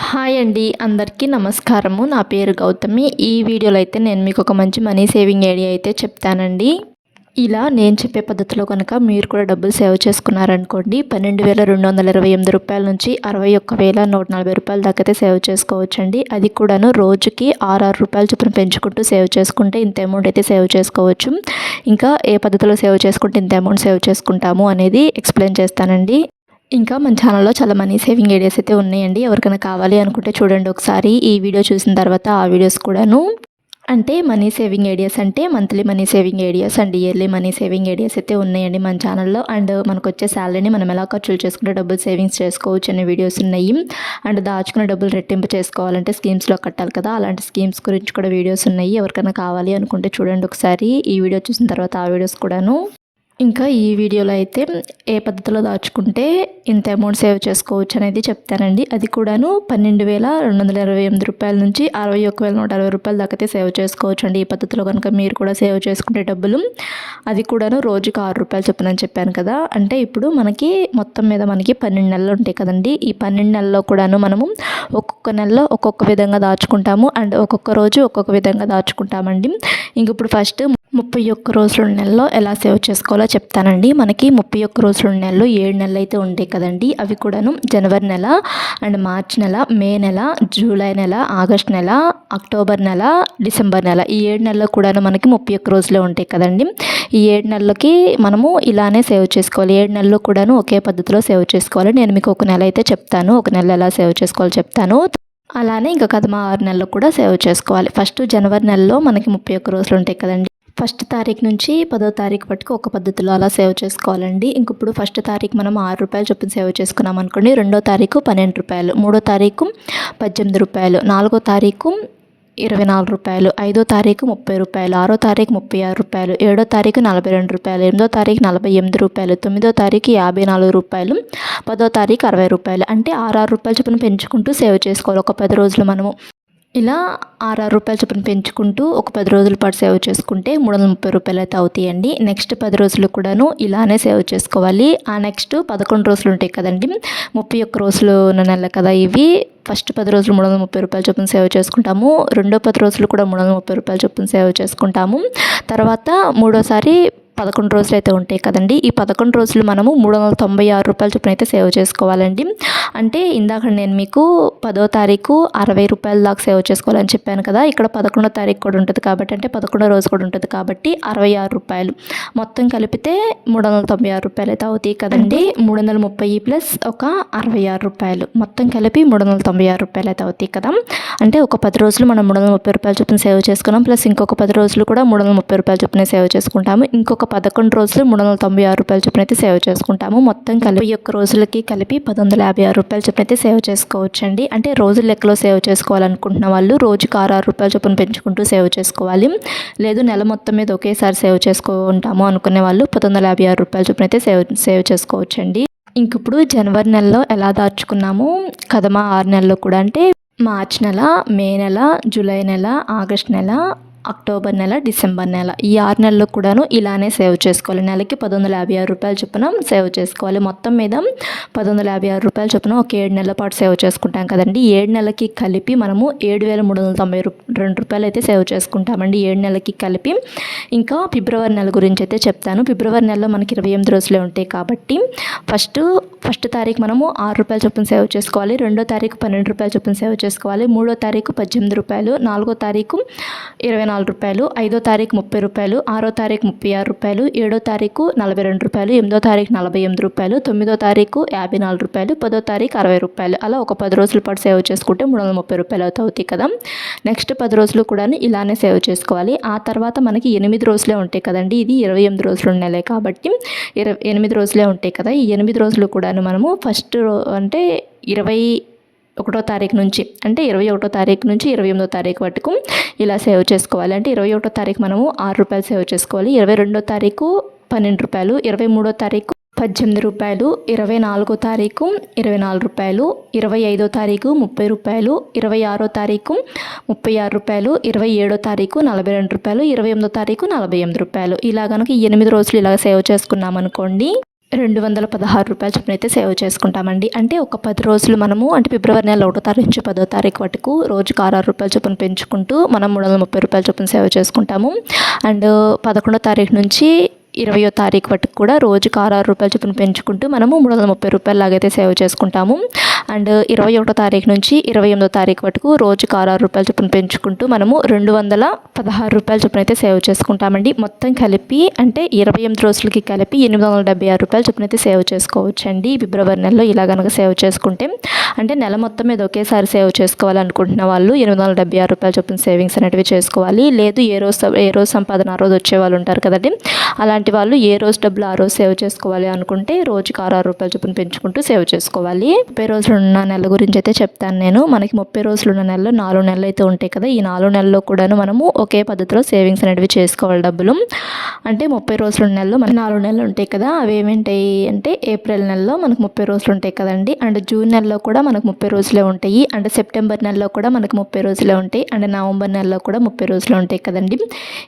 Hi అండి అందరికీ నమస్కారము. నా పేరు గౌతమి. ఈ వీడియోలో అయితే నేను మీకు ఒక మంచి మనీ సేవింగ్ ఐడియా అయితే చెప్తానండి. ఇలా నేను చెప్పే పద్ధతిలో కనుక మీరు కూడా డబ్బులు సేవ్ చేసుకున్నారనుకోండి పన్నెండు వేల రెండు వందల ఇరవై ఎనిమిది రూపాయల నుంచి అరవై ఒక్క వేల నూట నలభై రూపాయల దాకా అయితే సేవ్ చేసుకోవచ్చండి. అది కూడాను రోజుకి ఆరు ఆరు రూపాయలు చొప్పున పెంచుకుంటూ సేవ్ చేసుకుంటే ఇంత అమౌంట్ అయితే సేవ్ చేసుకోవచ్చు. ఇంకా ఏ పద్ధతిలో సేవ్ చేసుకుంటే ఇంత అమౌంట్ సేవ్ చేసుకుంటాము అనేది ఎక్స్ప్లెయిన్ చేస్తానండి. ఇంకా మన ఛానల్లో చాలా మనీ సేవింగ్ ఐడియాస్ అయితే ఉన్నాయండి. ఎవరికైనా కావాలి అనుకుంటే చూడండి ఒకసారి. ఈ వీడియో చూసిన తర్వాత ఆ వీడియోస్ కూడాను. అంటే మనీ సేవింగ్ ఐడియాస్ అంటే monthly money saving ideas and yearly money saving ideas అయితే ఉన్నాయండి మన ఛానల్లో అండ్ మనకు వచ్చే శాలరీని మనం ఎలా ఖర్చులు చేసుకుంటే డబ్బులు సేవింగ్స్ చేసుకోవచ్చు అనే వీడియోస్ ఉన్నాయి. అండ్ దాచుకున్న డబ్బులు రెట్టింపు చేసుకోవాలంటే స్కీమ్స్లో కట్టాలి కదా. అలాంటి స్కీమ్స్ గురించి కూడా వీడియోస్ ఉన్నాయి. ఎవరికైనా కావాలి అనుకుంటే చూడండి ఒకసారి. ఈ వీడియో చూసిన తర్వాత ఆ వీడియోస్ కూడాను. ఇంకా ఈ వీడియోలో అయితే ఏ పద్ధతిలో దాచుకుంటే ఇంత అమౌంట్ సేవ్ చేసుకోవచ్చు అనేది చెప్తానండి. అది కూడాను పన్నెండు వేల రెండు వందల ఇరవై ఎనిమిది రూపాయల నుంచి అరవై ఒక వేల నూట అరవై రూపాయల దాకా సేవ్ చేసుకోవచ్చు అండి ఈ పద్ధతిలో కనుక మీరు కూడా సేవ్ చేసుకుంటే డబ్బులు. అది కూడాను రోజుకి ఆరు రూపాయలు చెప్పనని చెప్పాను కదా. అంటే ఇప్పుడు మనకి మొత్తం మీద మనకి పన్నెండు నెలలు ఉంటాయి కదండి. ఈ పన్నెండు నెలల్లో కూడాను మనము ఒక్కొక్క నెలలో ఒక్కొక్క విధంగా దాచుకుంటాము. అండ్ ఒక్కొక్క రోజు ఒక్కొక్క విధంగా దాచుకుంటామండి. ఇంక ఇప్పుడు ఫస్ట్ ముప్పై ఒక్క రోజుల నెలలో ఎలా సేవ్ చేసుకోవాలో చెప్తానండి. మనకి ముప్పై ఒక్క రోజుల నెలలో ఏడు నెలలు అయితే ఉంటాయి కదండి. అవి కూడాను జనవరి నెల అండ్ మార్చ్ నెల మే నెల జూలై నెల ఆగస్ట్ నెల అక్టోబర్ నెల డిసెంబర్ నెల ఈ ఏడు నెలలు కూడాను మనకి ముప్పై ఒక్క రోజులే ఉంటాయి కదండి. ఈ ఏడు నెలలకి మనము ఇలానే సేవ్ చేసుకోవాలి. ఏడు నెలలు కూడాను ఒకే పద్ధతిలో సేవ్ చేసుకోవాలి. నేను మీకు ఒక నెల అయితే చెప్తాను. ఒక నెల ఎలా సేవ్ చేసుకోవాలో చెప్తాను. అలానే ఇంకా కదమ ఆరు నెలలు కూడా సేవ్ చేసుకోవాలి. ఫస్ట్ జనవరి నెలలో మనకి ముప్పై ఒక్క రోజులు ఉంటాయి కదండి. ఫస్ట్ తారీఖు నుంచి పదో తారీఖు పట్టుకు ఒక పద్ధతిలో అలా సేవ్ చేసుకోవాలండి. ఇంక ఇప్పుడు ఫస్ట్ తారీఖు మనం ఆరు రూపాయలు చొప్పున సేవ్ చేసుకున్నాం అనుకోండి రెండో తారీఖు పన్నెండు రూపాయలు మూడో తారీఖు పద్దెనిమిది రూపాయలు నాలుగో తారీఖు ఇరవై నాలుగు రూపాయలు ఐదో తారీఖు ముప్పై రూపాయలు ఆరో తారీఖు ముప్పై ఆరు రూపాయలు ఏడో తారీఖు నలభై రెండు రూపాయలు ఎనిమిదో తారీఖు నలభై ఎనిమిది రూపాయలు తొమ్మిదో తారీఖు యాభై నాలుగు రూపాయలు పదో తారీఖు అరవై రూపాయలు. అంటే ఆరు ఆరు రూపాయలు చొప్పున పెంచుకుంటూ సేవ్ చేసుకోవాలి. ఒక పది రోజులు మనము ఇలా ఆరు రూపాయలు చొప్పున పెంచుకుంటూ ఒక పది రోజుల పాటు సేవ్ చేసుకుంటే మూడు వందల ముప్పై రూపాయలు అయితే అవుతాయండి. నెక్స్ట్ పది రోజులు కూడాను ఇలానే సేవ్ చేసుకోవాలి. ఆ నెక్స్ట్ పదకొండు రోజులు ఉంటాయి కదండి. ముప్పై ఒక్క రోజులు ఉన్న నెల కదా ఇవి. ఫస్ట్ పది రోజులు మూడు వందల ముప్పై రూపాయలు చొప్పున సేవ్ చేసుకుంటాము. రెండో పది రోజులు కూడా మూడు వందల ముప్పై రూపాయలు చొప్పున సేవ్ చేసుకుంటాము. తర్వాత మూడోసారి పదకొండు రోజులు అయితే ఉంటాయి కదండి. ఈ పదకొండు రోజులు మనము మూడు వందల తొంభై ఆరు రూపాయల చొప్పున అయితే సేవ్ చేసుకోవాలండి. అంటే ఇందాక నేను మీకు పదో తారీఖు అరవై రూపాయల దాకా సేవ్ చేసుకోవాలని చెప్పాను కదా. ఇక్కడ పదకొండో తారీఖు కూడా ఉంటుంది కాబట్టి అంటే పదకొండో రోజు కూడా ఉంటుంది కాబట్టి అరవై ఆరు రూపాయలు. మొత్తం కలిపితే మూడు వందల తొంభై ఆరు రూపాయలు అయితే అవుతాయి కదండి. మూడు వందల ముప్పై ప్లస్ ఒక అరవై ఆరు రూపాయలు. మొత్తం కలిపి మూడు వందల తొంభై ఆరు రూపాయలు అయితే అవుతాయి కదా. అంటే ఒక పది రోజులు మనం మూడు వందల ముప్పై రూపాయలు చొప్పున సేవ్ చేసుకున్నాం. ప్లస్ ఇంకొక పది రోజులు కూడా మూడు వందల ముప్పై రూపాయలు చొప్పున సేవ్ చేసుకుంటాము. ఇంకొక పదకొండు రోజులు మూడు వందల తొంభై ఆరు రూపాయల చొప్పున అయితే సేవ్ చేసుకుంటాము. మొత్తం కలిపి ఒక్క రోజులకి కలిపి పది వందల యాభై ఆరు రూపాయల చొప్పున అయితే సేవ్ చేసుకోవచ్చండి. అంటే రోజు లెక్కలో సేవ్ చేసుకోవాలనుకుంటున్న వాళ్ళు రోజుకి ఆరు ఆరు రూపాయల చొప్పున పెంచుకుంటూ సేవ్ చేసుకోవాలి. లేదు నెల మొత్తం మీద ఒకేసారి సేవ్ చేసుకుంటాము అనుకునే వాళ్ళు పది వందల యాభై ఆరు రూపాయల చొప్పున అయితే సేవ్ సేవ్ చేసుకోవచ్చండి. ఇంకిప్పుడు జనవరి నెలలో ఎలా దాచుకున్నాము? కదమా ఆరు నెలల్లో కూడా. అంటే మార్చ్ నెల మే నెల జూలై నెల ఆగస్ట్ నెల అక్టోబర్ నెల డిసెంబర్ నెల. ఈ ఆరు నెలలు కూడాను ఇలానే సేవ్ చేసుకోవాలి. నెలకి పది వందల యాభై ఆరు రూపాయలు చొప్పున సేవ్ చేసుకోవాలి. మొత్తం మీద పది వందల యాభై ఆరు రూపాయల చొప్పున ఒక ఏడు నెలల పాటు సేవ్ చేసుకుంటాం కదండి. ఏడు నెలలకి కలిపి మనము ఏడు వేల మూడు వందల తొంభై రెండు రూపాయలు అయితే సేవ్ చేసుకుంటామండి. ఏడు నెలలకి కలిపి ఇంకా ఫిబ్రవరి నెల గురించి అయితే చెప్తాను. ఫిబ్రవరి నెలలో మనకి ఇరవై ఎనిమిది రోజులే ఉంటాయి కాబట్టి ఫస్ట్ ఫస్ట్ తారీఖు మనము ఆరు రూపాయలు చొప్పున సేవ్ చేసుకోవాలి రెండో తారీఖు పన్నెండు రూపాయలు చొప్పున సేవ్ చేసుకోవాలి మూడో తారీఖు పద్దెనిమిది రూపాయలు నాలుగో తారీఖు ఇరవై నాలుగు రూపాయలు ఐదో తారీఖు ముప్పై రూపాయలు ఆరో తారీఖు ముప్పై ఆరు రూపాయలు ఏడో తారీఖు నలభై రెండు రూపాయలు ఎనిమిదో తారీఖు నలభై ఎనిమిది రూపాయలు తొమ్మిదో తారీఖు యాభై నాలుగు రూపాయలు పదో తారీఖు అరవై రూపాయలు. అలా ఒక పది రోజుల పాటు సేవ్ చేసుకుంటే మూడు వందల ముప్పై రూపాయలు అవుతాయి కదా. నెక్స్ట్ పది రోజులు కూడా ఇలానే సేవ్ చేసుకోవాలి. ఆ తర్వాత మనకి ఎనిమిది రోజులే ఉంటాయి కదండి. ఇది ఇరవై ఎనిమిది రోజులు ఉన్నాయి కాబట్టి ఇరవై ఎనిమిది రోజులే ఉంటాయి కదా. ఈ ఎనిమిది రోజులు కూడా కూడాను మనము ఫస్ట్ అంటే ఇరవై ఒకటో తారీఖు నుంచి అంటే ఇరవై ఒకటో తారీఖు నుంచి ఇరవై ఎనిమిదో తారీఖు వరకు ఇలా సేవ్ చేసుకోవాలి. అంటే ఇరవై ఒకటో తారీఖు మనము ఆరు రూపాయలు సేవ్ చేసుకోవాలి. ఇరవై రెండో తారీఖు పన్నెండు రూపాయలు ఇరవై మూడో తారీఖు పద్దెనిమిది రూపాయలు ఇరవై నాలుగో తారీఖు ఇరవై నాలుగు రూపాయలు ఇరవై ఐదో తారీఖు ముప్పై రూపాయలు ఇరవై ఆరో తారీఖు ముప్పై ఆరు రూపాయలు ఇరవై ఏడో తారీఖు నలభై రెండు రూపాయలు ఇరవై ఎనిమిదో తారీఖు నలభై ఎనిమిది రూపాయలు. ఇలా కనుక ఎనిమిది రోజులు ఇలా సేవ్ చేసుకున్నాం అనుకోండి రెండు వందల పదహారు రూపాయల చొప్పున అయితే సేవ్ చేసుకుంటామండి. అంటే ఒక పది రోజులు మనము అంటే ఫిబ్రవరి నెల ఒకటో తారీఖు నుంచి పదో తారీఖు వరకు రోజుకు ఆరు ఆరు రూపాయల చొప్పున పెంచుకుంటూ మనం మూడు వందల ముప్పై రూపాయల చొప్పున సేవ్ చేసుకుంటాము. అండ్ పదకొండో తారీఖు నుంచి ఇరవయో తారీఖు వరకు కూడా రోజుకు ఆరు ఆరు రూపాయల చొప్పున పెంచుకుంటూ మనము మూడు వందల ముప్పై రూపాయలు లాగైతే సేవ్ చేసుకుంటాము. అండ్ ఇరవై ఒకటో తారీఖు నుంచి ఇరవై ఎనిమిదో తారీఖు వరకు రోజుకు ఆరు ఆరు రూపాయల చొప్పున పెంచుకుంటూ మనము రెండు వందల పదహారు రూపాయల చొప్పున అయితే సేవ్ చేసుకుంటామండి. మొత్తం కలిపి అంటే ఇరవై ఎనిమిది రోజులకి కలిపి ఎనిమిది వందల డెబ్బై ఆరు రూపాయల చొప్పున అయితే సేవ్ చేసుకోవచ్చండి. ఫిబ్రవరి నెలలో ఇలా కనుక సేవ్ చేసుకుంటే అంటే నెల మొత్తం మీద ఒకేసారి సేవ్ చేసుకోవాలనుకుంటున్న వాళ్ళు ఎనిమిది వందల డెబ్బై ఆరు రూపాయల చొప్పున సేవింగ్స్ అనేటివి చేసుకోవాలి. లేదు ఏ రోజు ఏ రోజు సంపాదన ఆ రోజు వచ్చే వాళ్ళు ఉంటారు కదండి. అలాంటి వాళ్ళు ఏ రోజు డబ్బులు ఆ రోజు సేవ్ చేసుకోవాలి అనుకుంటే రోజుకి ఆరు ఆరు రూపాయల చొప్పున పెంచుకుంటూ సేవ్ చేసుకోవాలి. ముప్పై రోజులు ఉన్న నెల గురించి అయితే చెప్తాను నేను. మనకి ముప్పై రోజులు ఉన్న నెలలో నాలుగు నెలలు అయితే ఉంటాయి కదా. ఈ నాలుగు నెలల్లో కూడాను మనము ఒకే పద్ధతిలో సేవింగ్స్ అనేవి చేసుకోవాలి డబ్బులు. అంటే ముప్పై రోజులు ఉన్న నెలలో మనకి నాలుగు నెలలు ఉంటాయి కదా. అవి ఏమేంటాయి అంటే ఏప్రిల్ నెలలో మనకు ముప్పై రోజులు ఉంటాయి కదండి. అండ్ జూన్ నెలలో కూడా మనకు ముప్పై రోజులే ఉంటాయి. అండ్ సెప్టెంబర్ నెలలో కూడా మనకు ముప్పై రోజులే ఉంటాయి. అండ్ నవంబర్ నెలలో కూడా ముప్పై రోజులు ఉంటాయి కదండి.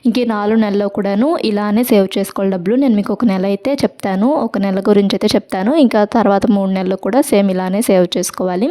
ఇంక నాలుగు నెలల్లో కూడాను ఇలానే సేవ్ చేసుకోవాలి. డబ్బులు నేను మీకు ఒక నెల అయితే చెప్తాను ఒక నెల గురించి అయితే చెప్తాను. ఇంకా తర్వాత మూడు నెలలు కూడా సేమ్ ఇలానే సేవ్ చేసుకోవాలి.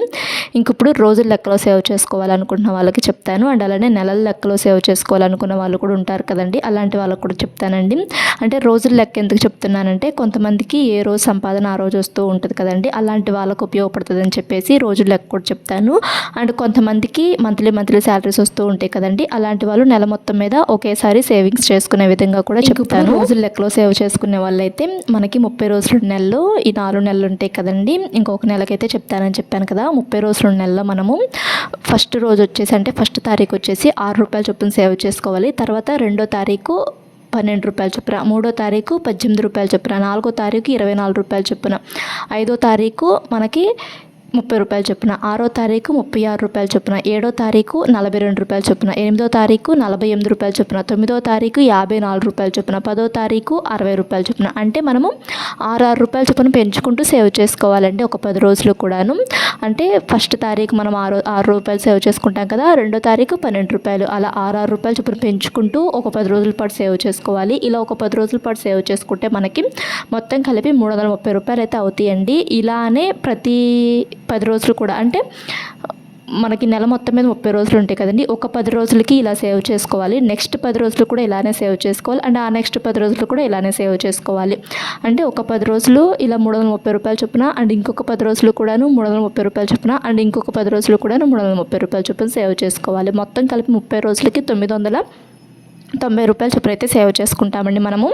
ఇంక ఇప్పుడు రోజుల లెక్కలో సేవ్ చేసుకోవాలనుకుంటున్న వాళ్ళకి చెప్తాను. అండ్ అలానే నెలల లెక్కలో సేవ్ చేసుకోవాలనుకున్న వాళ్ళు కూడా ఉంటారు కదండి అలాంటి వాళ్ళకి కూడా చెప్తానండి. అంటే రోజుల లెక్క ఎందుకు చెప్తున్నానంటే కొంతమందికి ఏ రోజు సంపాదన ఆ రోజు వస్తూ ఉంటుంది కదండి అలాంటి వాళ్ళకు ఉపయోగపడుతుంది అని చెప్పేసి రోజుల లెక్క కూడా చెప్తాను. అండ్ కొంతమందికి మంత్లీ మంత్లీ శాలరీస్ వస్తూ ఉంటాయి కదండి అలాంటి వాళ్ళు నెల మొత్తం మీద ఒకేసారి సేవింగ్స్ చేసుకునే విధంగా కూడా చెప్తాను. రోజుల లెక్కలో సేవ్ చేసుకునే వాళ్ళైతే మనకి ముప్పై రోజులు నెలలు ఈ నాలుగు నెలలు ఉంటాయి కదండి. ఇంకొక నెలకైతే చెప్తానని చెప్పాను కదా. ముప్పై రోజుల నెలలో మనము ఫస్ట్ రోజు వచ్చేసి అంటే ఫస్ట్ తారీఖు వచ్చేసి ఆరు రూపాయల చొప్పున సేవ్ చేసుకోవాలి. తర్వాత రెండో తారీఖు పన్నెండు రూపాయల చొప్పున మూడో తారీఖు పద్దెనిమిది రూపాయల చొప్పున నాలుగో తారీఖు ఇరవై నాలుగు రూపాయల చొప్పున ఐదో తారీఖు మనకి ముప్పై రూపాయలు చొప్పున ఆరో తారీఖు ముప్పై ఆరు రూపాయలు చొప్పున ఏడో తారీఖు నలభై రెండు రూపాయలు చొప్పున ఎనిమిదో తారీఖు నలభై ఎనిమిది రూపాయలు చొప్పున తొమ్మిదో తారీఖు యాభై నాలుగు రూపాయలు చొప్పున పదో తారీఖు అరవై రూపాయలు చొప్పున. అంటే మనము ఆరు ఆరు రూపాయల చొప్పున పెంచుకుంటూ సేవ్ చేసుకోవాలండి ఒక పది రోజులు కూడాను. అంటే ఫస్ట్ తారీఖు మనం ఆరు ఆరు రూపాయలు సేవ్ చేసుకుంటాం కదా రెండో తారీఖు పన్నెండు రూపాయలు. అలా ఆరు ఆరు రూపాయలు చొప్పున పెంచుకుంటూ ఒక పది రోజుల పాటు సేవ్ చేసుకోవాలి. ఇలా ఒక పది రోజుల పాటు సేవ్ చేసుకుంటే మనకి మొత్తం కలిపి మూడు వందల ముప్పై రూపాయలు అయితే అవుతాయండి. ఇలానే ప్రతి పది రోజులు కూడా అంటే మనకి నెల మొత్తం మీద ముప్పై రోజులు ఉంటాయి కదండి. ఒక పది రోజులకి ఇలా సేవ్ చేసుకోవాలి. నెక్స్ట్ పది రోజులు కూడా ఇలానే సేవ్ చేసుకోవాలి. అండ్ ఆ నెక్స్ట్ పది రోజులు కూడా ఇలానే సేవ్ చేసుకోవాలి. అంటే ఒక పది రోజులు ఇలా మూడు వందల ముప్పై రూపాయలు చొప్పున అండ్ ఇంకొక పది రోజులు కూడాను మూడు వందల ముప్పై రూపాయలు చొప్పున అండ్ ఇంకొక పది రోజులు కూడాను మూడు వందల ముప్పై రూపాయలు చొప్పున సేవ్ చేసుకోవాలి. మొత్తం కలిపి ముప్పై రోజులకి తొమ్మిది వందల తొంభై రూపాయలు చొప్పున అయితే సేవ్ చేసుకుంటామండి మనము.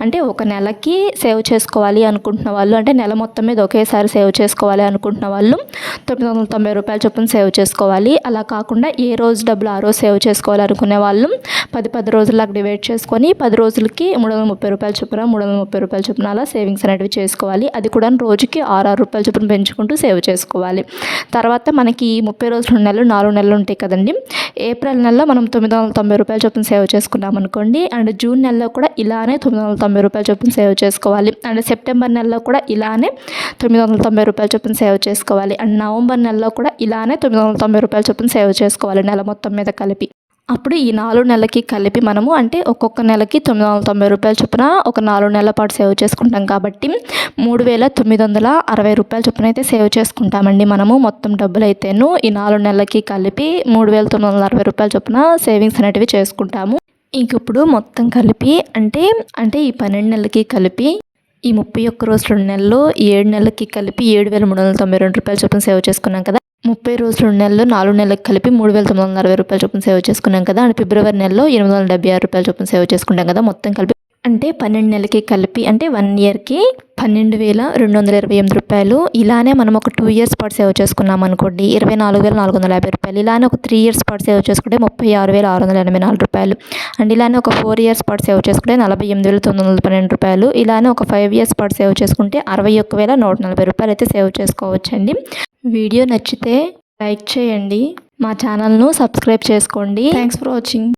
అంటే ఒక నెలకి సేవ్ చేసుకోవాలి అనుకుంటున్న వాళ్ళు అంటే నెల మొత్తం మీద ఒకేసారి సేవ్ చేసుకోవాలి అనుకుంటున్న వాళ్ళు తొమ్మిది వందల తొంభై రూపాయల చొప్పున సేవ్ చేసుకోవాలి. అలా కాకుండా ఏ రోజు డబ్బులు ఆ రోజు సేవ్ చేసుకోవాలి అనుకునే వాళ్ళు పది పది రోజులకు డివైడ్ చేసుకొని పది రోజులకి మూడు వందల ముప్పై రూపాయల చొప్పున మూడు వందల ముప్పై రూపాయలు చొప్పున అలా సేవింగ్స్ అనేవి చేసుకోవాలి. అది కూడా రోజుకి ఆరు ఆరు రూపాయల చొప్పున పెంచుకుంటూ సేవ్ చేసుకోవాలి. తర్వాత మనకి ముప్పై రోజులు నెలలు నాలుగు నెలలు ఉంటాయి కదండి. ఏప్రిల్ నెలలో మనం తొమ్మిది వందల తొంభై రూపాయల చొప్పున సేవ్ చేసుకున్నాం అనుకోండి. అండ్ జూన్ నెలలో కూడా ఇలానే తొమ్మిది వందల తొంభై రూపాయల చొప్పున సేవ్ చేసుకోవాలి. అండ్ సెప్టెంబర్ నెలలో కూడా ఇలానే తొమ్మిది వందల తొంభై రూపాయల చొప్పున సేవ్ చేసుకోవాలి. అండ్ నవంబర్ నెలలో కూడా ఇలానే తొమ్మిది వందల తొంభై రూపాయల చొప్పున సేవ్ చేసుకోవాలి నెల మొత్తం మీద కలిపి. అప్పుడు ఈ నాలుగు నెలలకి కలిపి మనము అంటే ఒక్కొక్క నెలకి తొమ్మిది వందల తొంభై రూపాయల చొప్పున ఒక నాలుగు నెలల పాటు సేవ్ చేసుకుంటాం కాబట్టి మూడు వేల తొమ్మిది వందల అరవై రూపాయల చొప్పున అయితే సేవ్ చేసుకుంటామండి మనము మొత్తం డబ్బులు అయితేను ఈ నాలుగు నెలలకి కలిపి మూడు వేల తొమ్మిది వందల అరవై రూపాయల చొప్పున సేవింగ్స్ అనేటివి చేసుకుంటాము. ఇంక ఇప్పుడు మొత్తం కలిపి అంటే అంటే ఈ పన్నెండు నెలలకి కలిపి ఈ ముప్పై ఒక్క రోజు రెండు నెలలు ఏడు నెలలకి కలిపి ఏడు వేల మూడు వందల తొంభై రెండు రూపాయల చొప్పున సేవ్ చేసుకున్నాం కదా. ముప్పై రోజులు నెలలో నెలలు నాలుగు నెలలకు కలిపి మూడు వేల తొమ్మిది వందల అరవై రూపాయల చొప్పున సేవ్ చేసుకున్నాం కదా. అండ్ ఫిబ్రవరి నెలలో ఎనిమిది వందల డెబ్బై ఆరు రూపాయల చొప్పున సేవ్ చేసుకుంటాం కదా. మొత్తం కలిపి అంటే పన్నెండు నెలలకి కలిపి అంటే వన్ ఇయర్కి పన్నెండు వేల రెండు వందల ఇరవై ఎనిమిది రూపాయలు. ఇలానే మనం ఒక టూ ఇయర్స్ పాటు సేవ్ చేసుకున్నాం అనుకోండి ఇరవై నాలుగు వేల నాలుగు వందల యాభై రూపాయలు. ఇలానే ఒక త్రీ ఇయర్స్ పాటు సేవ్ చేసుకుంటే ముప్పై ఆరు వేల ఆరు వందల ఎనభై నాలుగు రూపాయలు. అండ్ ఇలానే ఒక ఫోర్ ఇయర్స్ పాటు సేవ్ చేసుకుంటే నలభై ఎనిమిది వేల తొమ్మిది వందల పన్నెండు రూపాయలు. ఇలానే ఒక ఫైవ్ ఇయర్స్ పాటు సేవ్ చేసుకుంటే అరవై ఒక్క వేల నూట నలభై రూపాయలు అయితే సేవ్ చేసుకోవచ్చండి. వీడియో నచ్చితే లైక్ చేయండి. మా ఛానల్ను సబ్స్క్రైబ్ చేసుకోండి. Thanks for watching